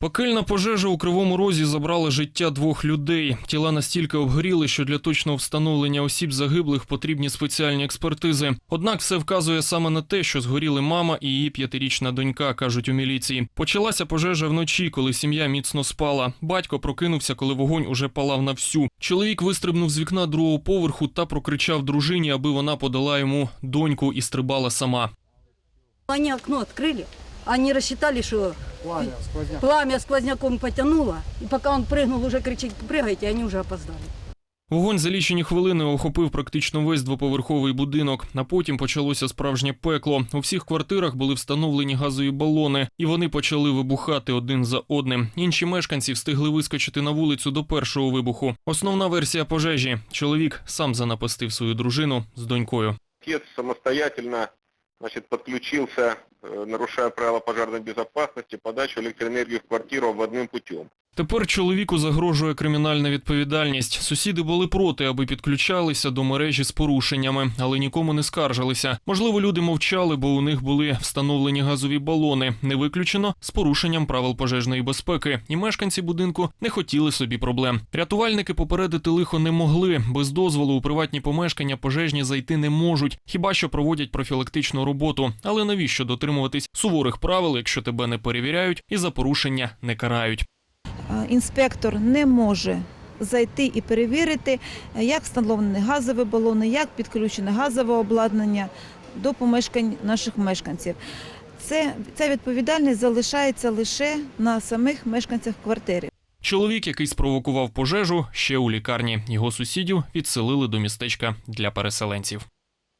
Пекельна пожежа у Кривому Розі забрала життя двох людей. Тіла настільки обгоріли, що для точного встановлення осіб загиблих потрібні спеціальні експертизи. Однак все вказує саме на те, що згоріли мама і її п'ятирічна донька, кажуть у міліції. Почалася пожежа вночі, коли сім'я міцно спала. Батько прокинувся, коли вогонь уже палав на всю. Чоловік вистрибнув з вікна другого поверху та прокричав дружині, аби вона подала йому доньку і стрибала сама. Они окно открыли, они рассчитали, что Пламя, сквозняк. пламя сквозняком потянуло, и пока он прыгнул, уже кричит, прыгайте, они уже опоздали. Вогонь за лічені хвилини охопив практично весь двоповерховий будинок. А потім почалося справжнє пекло. У всіх квартирах були встановлені газові балони, і вони почали вибухати один за одним. Інші мешканці встигли вискочити на вулицю до першого вибуху. Основна версія пожежі: чоловік сам занапастив свою дружину з донькою. Отец самостоятельно значит, подключился, э, нарушая правила пожарной безопасности, подачу электроэнергии в квартиру обводным путем. Тепер чоловіку загрожує кримінальна відповідальність. Сусіди були проти, аби підключалися до мережі з порушеннями, але нікому не скаржилися. Можливо, люди мовчали, бо у них були встановлені газові балони. Не виключено з порушенням правил пожежної безпеки. І мешканці будинку не хотіли собі проблем. Рятувальники попередити лихо не могли. Без дозволу у приватні помешкання пожежні зайти не можуть, хіба що проводять профілактичну роботу. Але навіщо дотримуватись суворих правил, якщо тебе не перевіряють і за порушення не карають? Інспектор не може зайти і перевірити, е, як встановлені газові балони, як підключене газове обладнання до помешкань наших мешканців. Це, ця відповідальність залишається лише на самих мешканцях квартири. Чоловік, який спровокував пожежу, ще у лікарні. Його сусідів відселили до містечка для переселенців.